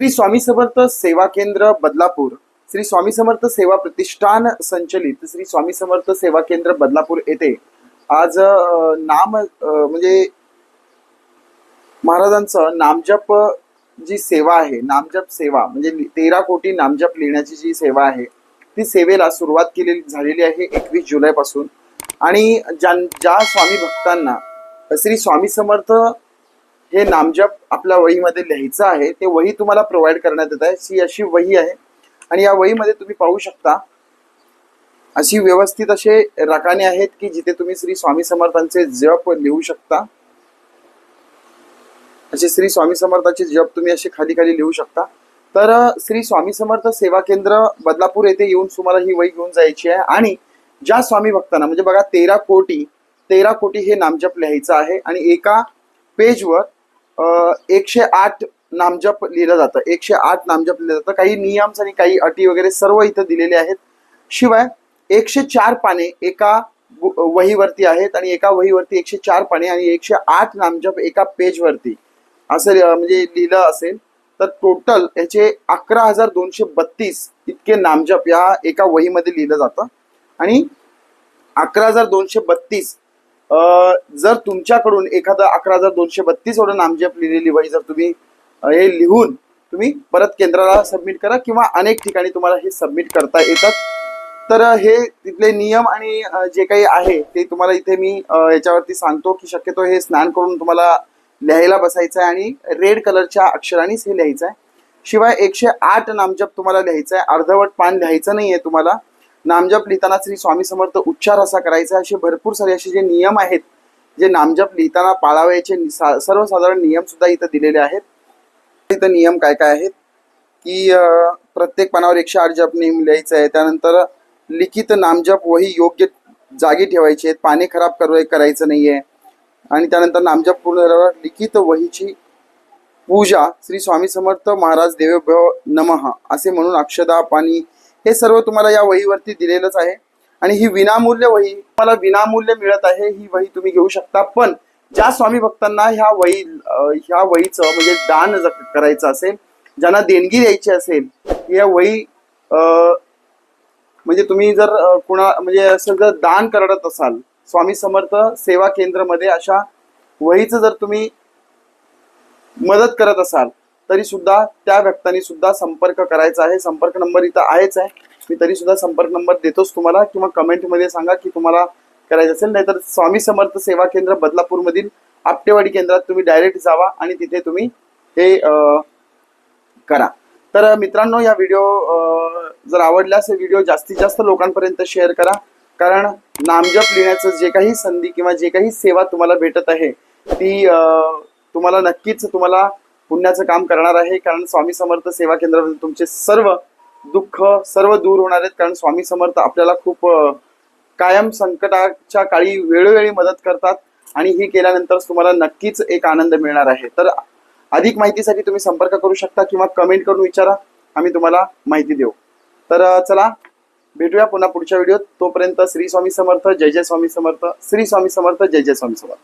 श्री स्वामी समर्थ सेवा केंद्र बदलापूर श्री स्वामी समर्थ सेवा प्रतिष्ठान संचलित श्री स्वामी समर्थ सेवा केंद्र बदलापूर येथे आज नाम म्हणजे महाराजांचं नामजप जी सेवा आहे नामजप सेवा म्हणजे तेरा कोटी नामजप लिहिण्याची जी सेवा आहे ती सेवेला सुरुवात केलेली झालेली आहे एकवीस जुलैपासून. आणि ज्या ज्या स्वामी भक्तांना श्री स्वामी समर्थ हे नामजप आपल्या वहीमध्ये लिहायचं आहे ते वही तुम्हाला प्रोव्हाइड करण्यात येत आहे. ही अशी वही आहे. आणि या वहीमध्ये तुम्ही पाहू शकता अशी व्यवस्थित असे रकाने आहेत की जिथे तुम्ही श्री स्वामी समर्थांचे जप लिहू शकता. असे श्री स्वामी समर्थांचे जप तुम्ही असे खाली खाली लिहू शकता. तर श्री स्वामी समर्थ सेवा केंद्र बदलापूर येथे येऊन तुम्हाला ही वही घेऊन जायची आहे. आणि ज्या स्वामी भक्तांना म्हणजे बघा तेरा कोटी तेरा कोटी हे नामजप लिहायचं आहे. आणि एका पेजवर एकशे आठ नामजप लिहिलं जातं. एकशे आठ नामजप लिहिलं जातं. काही नियम्स आणि काही अटी वगैरे सर्व इथं दिलेले आहेत. शिवाय एकशे चार पाने एका वहीवरती आहेत आणि एका वहीवरती एकशे चार पाने आणि एकशे आठ नामजप एका पेजवरती. असं म्हणजे लिहिलं असेल तर टोटल याचे अकरा हजार दोनशे बत्तीस इतके नामजप या एका वहीमध्ये लिहिलं जातं. आणि अकरा हजार दोनशे बत्तीस जर तुमच्याकडून एखादं अकरा हजार दोनशे बत्तीस एवढं नामजप लिहिलेली वही जर तुम्ही हे लिहून तुम्ही परत केंद्राला सबमिट करा किंवा अनेक ठिकाणी तुम्हाला हे सबमिट करता येतात. तर हे तिथले नियम आणि जे काही आहे ते तुम्हाला इथे मी याच्यावरती सांगतो की शक्यतो हे स्नान करून तुम्हाला लिहायला बसायचं आहे आणि रेड कलरच्या अक्षरानेच हे लिहायचं आहे शिवाय एकशे आठ नामजप तुम्हाला लिहायचं आहे अर्धवट पान लिहायचं नाही आहे तुम्हाला. नामजप लिहिताना श्री स्वामी समर्थ उच्चार असा करायचा. असे भरपूर सारे असे जे नियम आहेत जे नामजप लिहिताना पाळावयाचे सर्वसाधारण नियम सुद्धा इथं दिलेले आहेत. इथं नियम काय काय आहेत? की प्रत्येक पानावर एकशे आठ जप नियम लिहायचं आहे त्यानंतर लिखित नामजप वही योग्य जागी ठेवायची आहेत. पाणी खराब करू करायचं नाही आहे आणि त्यानंतर नामजप पूर्ण झाल्यावर लिखित वहीची पूजा श्री स्वामी समर्थ महाराज देवभव नमः असे म्हणून अक्षदा पाणी हे सर्व तुम्हाला या वहीवरती दिलेलंच आहे. आणि ही विनामूल्य वही तुम्हाला विनामूल्य मिळत आहे ही वही तुम्ही घेऊ शकता. पण ज्या स्वामी भक्तांना ह्या वही ह्या वहीचं म्हणजे दान करायचं असेल ज्यांना देणगी द्यायची असेल या वही म्हणजे तुम्ही जर कुणा म्हणजे असं जर दान करत असाल स्वामी समर्थ सेवा केंद्रमध्ये अशा वहीचं जर तुम्ही मदत करत असाल तरी सुद्धा त्या व्यक्तांनी सुद्धा संपर्क करायचा आहे. संपर्क नंबर इथं आहेच आहे. मी तरी सुद्धा संपर्क नंबर देतोच तुम्हाला किंवा कमेंटमध्ये सांगा की तुम्हाला करायचं असेल. नाहीतर स्वामी समर्थ सेवा केंद्र बदलापूरमधील आपटेवाडी केंद्रात तुम्ही डायरेक्ट जावा आणि तिथे तुम्ही हे करा. तर मित्रांनो या व्हिडिओ जर आवडल्यास हे व्हिडिओ जास्तीत जास्त लोकांपर्यंत शेअर करा. कारण नामजप लिहिण्याचं जे काही संधी किंवा जे काही सेवा तुम्हाला भेटत आहे ती तुम्हाला नक्कीच तुम्हाला पुण्याचं काम करणार आहे कारण स्वामी समर्थ सेवा केंद्रामध्ये तुमचे सर्व दुःख सर्व दूर होणार आहेत कारण स्वामी समर्थ आपल्याला खूप कायम संकटाच्या काळी वेळोवेळी मदत करतात आणि ही केल्यानंतर तुम्हाला नक्कीच एक आनंद मिळणार आहे. तर अधिक माहितीसाठी तुम्ही संपर्क करू शकता किंवा कमेंट करून विचारा आम्ही तुम्हाला माहिती देऊ. तर चला भेटूया पुन्हा पुढच्या व्हिडिओत. तोपर्यंत श्री स्वामी समर्थ जय जय स्वामी समर्थ श्री स्वामी समर्थ जय जय स्वामी समर्थ.